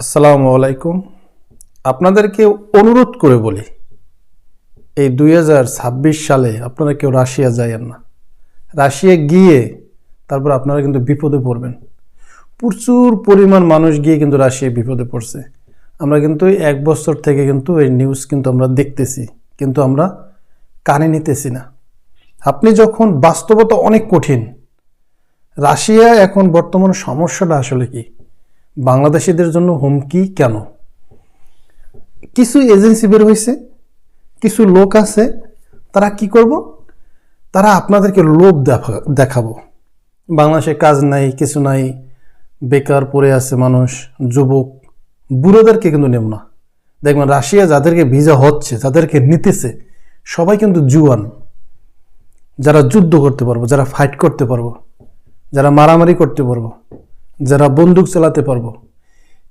আসসালামু আলাইকুম। আপনাদেরকে অনুরোধ করে বলি, এই দুই হাজার ছাব্বিশ সালে আপনারা কেউ রাশিয়া যাইয়েন না। রাশিয়া গিয়ে তারপর আপনারা কিন্তু বিপদে পড়বেন। প্রচুর পরিমাণ মানুষ গিয়ে কিন্তু রাশিয়া বিপদে পড়ছে। আমরা কিন্তু এক বছর থেকে কিন্তু এই নিউজ কিন্তু আমরা দেখতেছি, কিন্তু আমরা কানে নিতেছি না। আপনি যখন বাস্তবতা অনেক কঠিন, রাশিয়া এখন বর্তমান সমস্যাটা আসলে কি? বাংলাদেশিদের জন্য হুমকি কেন? কিছু এজেন্সি বের হয়েছে কিছু লোক আছে, তারা কি করব? তারা আপনাদেরকে লোভ দেখা- দেখাবো। বাংলাদেশে কাজ নাই, কিছু নাই, বেকার, পড়ে আছে মানুষ, যুবক, বুড়োদেরকে কিন্তু নেব না। দেখবেন রাশিয়া যাদেরকে ভিসা হচ্ছে, যাদেরকে নিতেছে, সবাই কিন্তু জুয়ান। যারা যুদ্ধ করতে পারব, যারা ফাইট করতে পারব, যারা মারামারি করতে পারব যারা বন্দুক চালাতে পারব।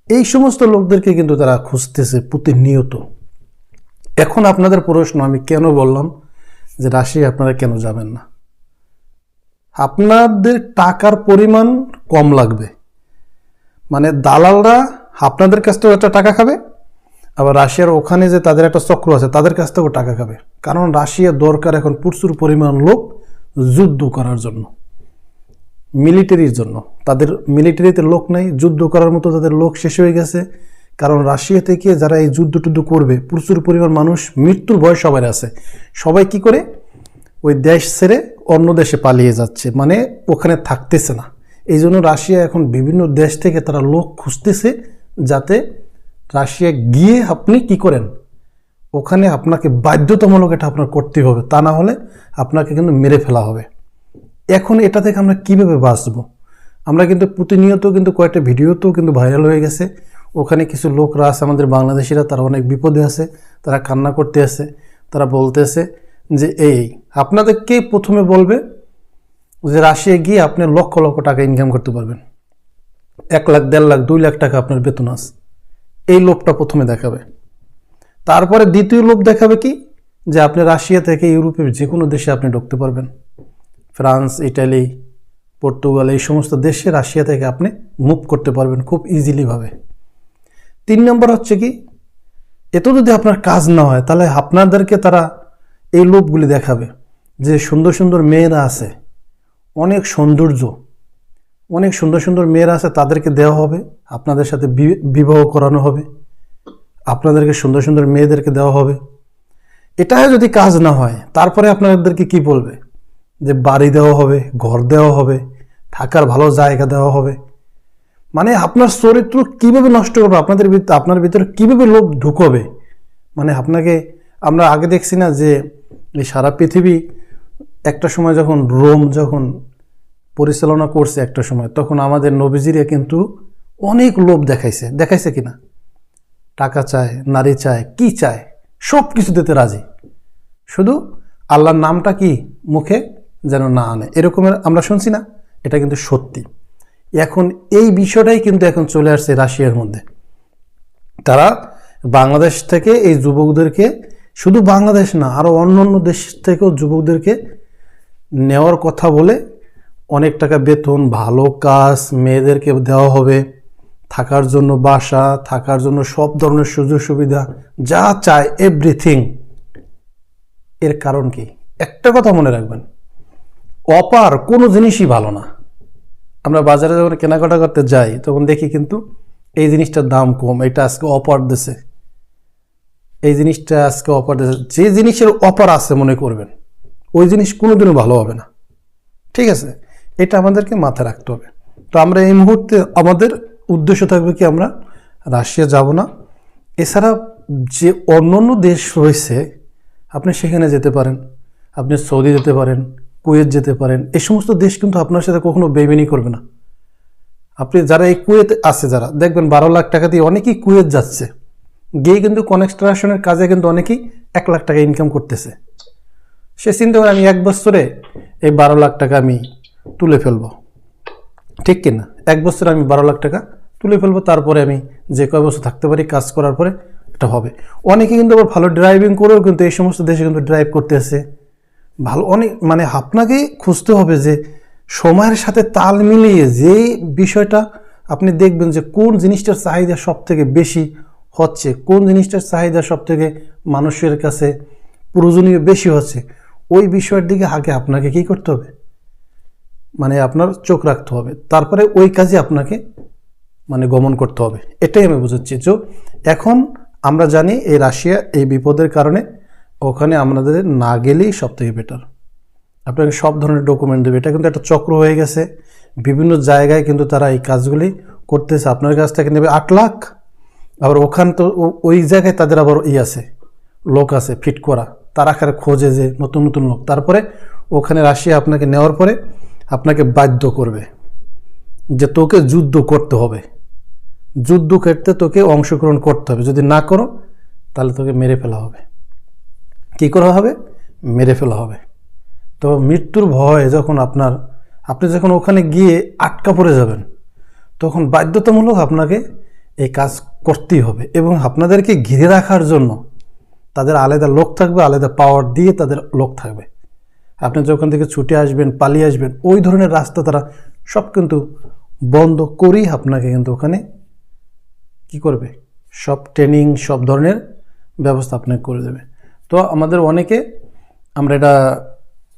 এই সমস্ত লোকদেরকে কিন্তু তারা খুঁজতেছে প্রতিনিয়ত। এখন আপনাদের প্রশ্ন আমি কেন বললাম যে রাশিয়া আপনারা কেন যাবেন না? আপনাদের টাকার পরিমাণ কম লাগবে। মানে দালালরা আপনাদের কাছ থেকেও একটা টাকা খাবে, আবার রাশিয়ার ওখানে যে তাদের একটা চক্র আছে, তাদের কাছ থেকেও টাকা খাবে। কারণ রাশিয়া দরকার এখন প্রচুর পরিমাণ লোক যুদ্ধ করার জন্য। মিলিটারির জন্য। তাদের মিলিটারিতে লোক নাই, যুদ্ধ করার মতো তাদের লোক শেষ হয়ে গেছে। কারণ রাশিয়া থেকে যারা এই যুদ্ধ টুদ্ধ করবে, প্রচুর পরিমাণ মানুষ মৃত্যুর ভয় সবার আছে। সবাই কি করে? ওই দেশ ছেড়ে অন্য দেশে পালিয়ে যাচ্ছে। মানে ওখানে থাকতেছে না। এই জন্য রাশিয়া এখন বিভিন্ন দেশ থেকে তারা লোক খুঁজতেছে যাতে রাশিয়া গিয়ে আপনি কি করেন? ওখানে আপনাকে বাধ্যতামূলক এটা আপনার করতে হবে। তা না হলে আপনাকে কিন্তু মেরে ফেলা হবে। এখন এটা থেকে আমরা কীভাবে বাঁচব? আমরা কিন্তু প্রতিনিয়ত কিন্তু কয়েকটা ভিডিওতেও কিন্তু ভাইরাল হয়ে গেছে। ওখানে কিছু লোকরা আছে, আমাদের বাংলাদেশিরা, তারা অনেক বিপদে আছে, তারা কান্না করতে আছে, তারা বলতেছে যে, এই আপনাদেরকে প্রথমে বলবে যে রাশিয়া গিয়ে আপনি লক্ষ লক্ষ টাকা ইনকাম করতে পারবেন? এক লাখ, দেড় লাখ, দুই লাখ টাকা আপনার বেতন আছে। এই লোভটা প্রথমে দেখাবে। তারপরে দ্বিতীয় লোভ দেখাবে কি? যে আপনি রাশিয়া থেকে ইউরোপের যে কোনো দেশে আপনি ঢুকতে পারবেন। ফ্রান্স, ইটালি, পর্তুগাল, এই সমস্ত দেশে রাশিয়া থেকে আপনি মুভ করতে পারবেন খুব ইজিলিভাবে তিন নম্বর হচ্ছে কি, এত যদি আপনার কাজ না হয়, তাহলে আপনাদেরকে তারা এই লোভগুলি দেখাবে যে সুন্দর সুন্দর মেয়েরা আছে, অনেক সৌন্দর্য, অনেক সুন্দর সুন্দর মেয়েরা আছে, তাদেরকে দেওয়া হবে, আপনাদের সাথে বিবাহ করানো হবে, আপনাদেরকে সুন্দর সুন্দর মেয়েদেরকে দেওয়া হবে। এটা যদি কাজ না হয়, তারপরে আপনাদেরকে কি বলবে? যে বাড়ি দেওয়া হবে, ঘর দেওয়া হবে, থাকার ভালো জায়গা দেওয়া হবে। মানে আপনার চরিত্র কীভাবে নষ্ট করবে, আপনাদের আপনার ভিতরে কীভাবে লোভ ঢুকবে? মানে আপনাকে, আমরা আগে দেখছি না যে এই সারা পৃথিবী একটা সময় যখন রোম যখন পরিচালনা করছে একটা সময়, তখন আমাদের নবীজিরা কিন্তু অনেক লোভ দেখাইছে। দেখাইছে কিনা? টাকা চায়, নারী চায়, কি চায়? সব কিছু দিতে রাজি। শুধু আল্লাহর নামটা কি মুখে? যেন না আনে। এরকমের আমরা শুনছি না, এটা কিন্তু সত্যি। এখন এই বিষয়টাই কিন্তু এখন চলে আসছে রাশিয়ার মধ্যে। তারা বাংলাদেশ থেকে এই যুবকদেরকে, শুধু বাংলাদেশ না আরও অন্য অন্য দেশ থেকেও যুবকদেরকে নেওয়ার কথা বলে অনেক টাকা বেতন, ভালো কাজ, মেয়েদেরকে দেওয়া হবে, থাকার জন্য বাসা, থাকার জন্য সব ধরনের সুযোগ সুবিধা, যা চায় এভরিথিং এর কারণ কি? একটা কথা মনে রাখবেন অপার কোনো জিনিসই ভালো না। আমরা বাজারে যখন কেনাকাটা করতে যাই, তখন দেখি কিন্তু এই জিনিসটার দাম কম, এটা আজকে অপার দেশে এই জিনিসটা আজকে অপার দেশে যে জিনিসের অপার আছে মনে করবেন, ওই জিনিস কোনোদিনও ভালো হবে না। ঠিক আছে? এটা আমাদেরকে মাথায় রাখতে হবে। তো আমরা এই মুহূর্তে আমাদের উদ্দেশ্য থাকবে কি আমরা রাশিয়া যাব না। এছাড়া যে অন্য অন্য দেশ রয়েছে, আপনি সেখানে যেতে পারেন। আপনি সৌদি যেতে পারেন। কুয়েত যেতে পারেন, এই সমস্ত দেশ কিন্তু আপনার সাথে কখনো বেইমানি করবে না। আপনি যারা এই কুয়েত আছে যারা, দেখবেন বারো লাখ টাকা দিয়ে অনেকেই কুয়েত যাচ্ছে, গিয়ে কিন্তু কনস্ট্রাকশনের কাজে কিন্তু অনেকেই এক লাখ টাকা ইনকাম করতেছে। সে চিন্তা করে আমি এক বছরে এই বারো লাখ টাকা আমি তুলে ফেলব। ঠিক কিনা এক বছরে আমি বারো লাখ টাকা তুলে ফেলব, তারপরে আমি যে কয় বছর থাকতে পারি, কাজ করার পরে এটা হবে। অনেকে কিন্তু আবার ভালো ড্রাইভিং করেও কিন্তু এই সমস্ত দেশে কিন্তু ড্রাইভ করতে করতেছে। ভালো, অনেক মানে আপনাকে খুঁজতে হবে যে সময়ের সাথে তাল মিলিয়ে যে বিষয়টা আপনি দেখবেন যে কোন জিনিসটার চাহিদা সব থেকে বেশি হচ্ছে, কোন জিনিসটার চাহিদা সব থেকে মানুষের কাছে প্রয়োজনীয় বেশি হচ্ছে, ওই বিষয়ের দিকে আগে আপনাকে কি করতে হবে? মানে আপনার চোখ রাখতে হবে। তারপরে ওই কাজে আপনাকে মানে গমন করতে হবে। এটাই আমি বুঝাচ্ছি। যে এখন আমরা জানি এই রাশিয়া এই বিপদের কারণে ওখানে আমাদের না গেলেই সব থেকে বেটার আপনাকে সব ধরনের ডকুমেন্ট দেবে। এটা কিন্তু একটা চক্র হয়ে গেছে। বিভিন্ন জায়গায় কিন্তু তারা এই কাজগুলি করতেছে। আপনার কাছ থেকে নেবে আট লাখ। আবার ওখান তো ওই জায়গায় তাদের আবার ই আছে, লোক আছে ফিট করা। তারা আকারে খোঁজে যে নতুন নতুন লোক। তারপরে ওখানে রাশিয়া আপনাকে নেওয়ার পরে আপনাকে বাধ্য করবে যে তোকে যুদ্ধ করতে হবে। যুদ্ধ ক্ষেত্রে তোকে অংশগ্রহণ করতে হবে। যদি না করো, তাহলে তোকে মেরে ফেলা হবে। কী করা হবে? মেরে ফেলা হবে। তো মৃত্যুর ভয়ে যখন আপনার, আপনি যখন ওখানে গিয়ে আটকা পড়ে যাবেন, তখন বাধ্যতামূলক আপনাকে এই কাজ করতেই হবে এবং আপনাদেরকে ঘিরে রাখার জন্য তাদের আলাদা লোক থাকবে, আলাদা পাওয়ার দিয়ে তাদের লোক থাকবে। আপনি যখন থেকে ছুটে আসবেন, পালিয়ে আসবেন, ওই ধরনের রাস্তা তারা সব কিন্তু বন্ধ করেই আপনাকে কিন্তু ওখানে কি করবে? সব ট্রেনিং সব ধরনের ব্যবস্থা আপনাকে করে দেবে। তো আমাদের অনেকে, আমরা এটা,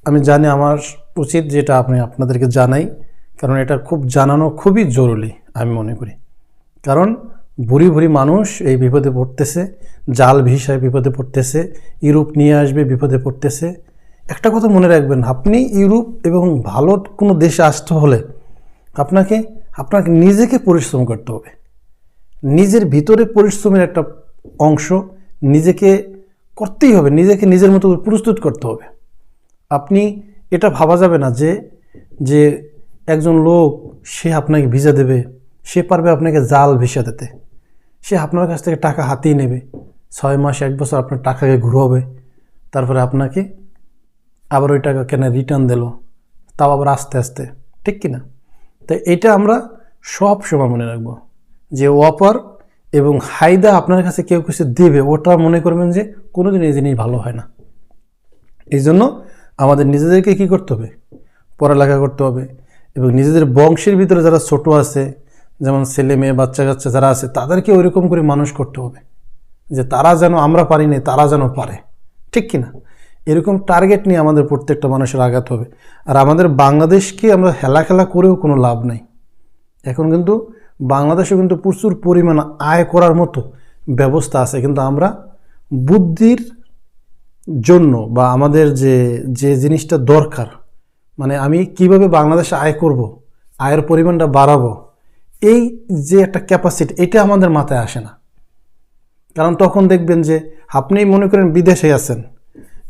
আমি জানি আমার উচিত যেটা আপনি আপনাদেরকে জানাই, কারণ এটা খুব জানানো খুবই জরুরি, আমি মনে করি। কারণ ভুরি ভুরি মানুষ এই বিপদে পড়তেছে, জাল ভিসায় বিপদে পড়তেছে, ইউরোপ নিয়ে আসবে বিপদে পড়তেছে। একটা কথা মনে রাখবেন, আপনি ইউরোপ এবং ভালো কোনো দেশে আসতে হলে আপনাকে আপনাকে নিজেকে পরিশ্রম করতে হবে। নিজের ভিতরে পরিশ্রমের একটা অংশ, নিজেকে করতেই হবে, নিজেকে নিজের মতো প্রস্তুত করতে হবে। আপনি এটা ভাবা যাবে না যে যে একজন লোক, সে আপনাকে ভিসা দেবে, সে পারবে আপনাকে জাল ভিসা দিতে। সে আপনার কাছ থেকে টাকা হাতিয়ে নেবে। ছয় মাস, এক বছর আপনার টাকাকে ঘুরোবে। তারপরে আপনাকে আবার ওই টাকা কেন রিটার্ন দিল। তাও আবার আস্তে আস্তে। ঠিক কি না তাই এটা আমরা সব সময় মনে রাখব যে অপার এবং হাইদা আপনার কাছে কেউ কিছু দেবে, ওটা মনে করবেন যে কোনোদিন এই জিনিস ভালো হয় না। এই জন্য আমাদের নিজেদেরকে কি করতে হবে? পড়ালেখা করতে হবে এবং নিজেদের বংশের ভিতরে যারা ছোট আছে, যেমন ছেলে মেয়ে, বাচ্চা কাচ্চা যারা আছে, তাদেরকে ওইরকম করে মানুষ করতে হবে। যে তারা যেন আমরা পারি না তারা যেন পারে। ঠিক কি না এরকম টার্গেট নিয়ে আমাদের প্রত্যেকটা মানুষের আঘাত হবে। আর আমাদের বাংলাদেশকে আমরা হেলা খেলা করেও কোনো লাভ নেই। এখন কিন্তু বাংলাদেশে কিন্তু প্রচুর পরিমাণ আয় করার মতো ব্যবস্থা আছে। কিন্তু আমরা বুদ্ধির জন্য বা আমাদের যে যে জিনিসটা দরকার মানে আমি কীভাবে বাংলাদেশে আয় করব, আয়ের পরিমাণটা বাড়াবো, এই যে একটা ক্যাপাসিটি এটা আমাদের মাথায় আসে না। কারণ তখন দেখবেন যে, আপনি মনে করেন বিদেশে আছেন,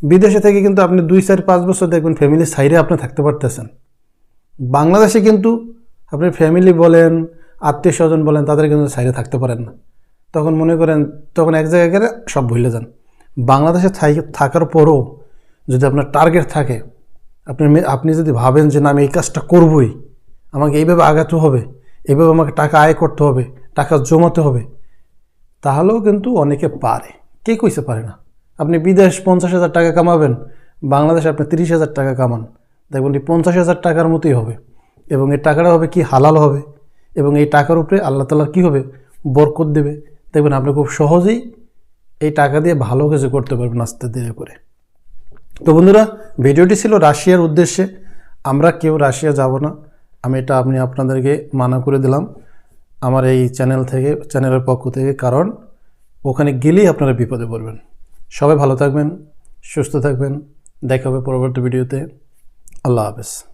বিদেশে থেকে কিন্তু আপনি দুই, চার, পাঁচ বছর দেখবেন ফ্যামিলির সাইডে আপনি থাকতে পারতেছেন। বাংলাদেশে কিন্তু আপনি ফ্যামিলি বলেন, আত্মীয় স্বজন বলেন, তাদের কিন্তু সাইডে থাকতে পারেন না। তখন মনে করেন, তখন এক জায়গায় গেলে সব ভুলে যান। বাংলাদেশে থাকার পরও যদি আপনার টার্গেট থাকে, আপনি আপনি যদি ভাবেন যে না, আমি এই কাজটা করবই, আমাকে এইভাবে আগাতে হবে, এইভাবে আমাকে টাকা আয় করতে হবে, টাকা জমাতে হবে, তাহলেও কিন্তু অনেকে পারে। কে কইতে পারে না? আপনি বিদেশ পঞ্চাশ হাজার টাকা কামাবেন, বাংলাদেশে আপনি তিরিশ হাজার টাকা কামান। দেখবেন এই পঞ্চাশ হাজার টাকার মতোই হবে। এবং এই টাকাটা হবে কি? হালাল হবে। এবং এই টাকার উপরে আল্লাহ তালার কী হবে? বরকত দেবে। দেখবেন আপনি খুব সহজেই এই টাকা দিয়ে ভালো কিছু করতে পারবেন আস্তে ধীরে করে। তো বন্ধুরা, ভিডিওটি ছিল রাশিয়ার উদ্দেশ্যে। আমরা কেউ রাশিয়া যাব না। আমি এটা আপনি আপনাদেরকে মানা করে দিলাম আমার এই চ্যানেল থেকে, চ্যানেলের পক্ষ থেকে, কারণ ওখানে গেলেই আপনারা বিপদে পড়বেন। সবাই ভালো থাকবেন, সুস্থ থাকবেন। দেখা হবে পরবর্তী ভিডিওতে। আল্লাহ হাফেজ।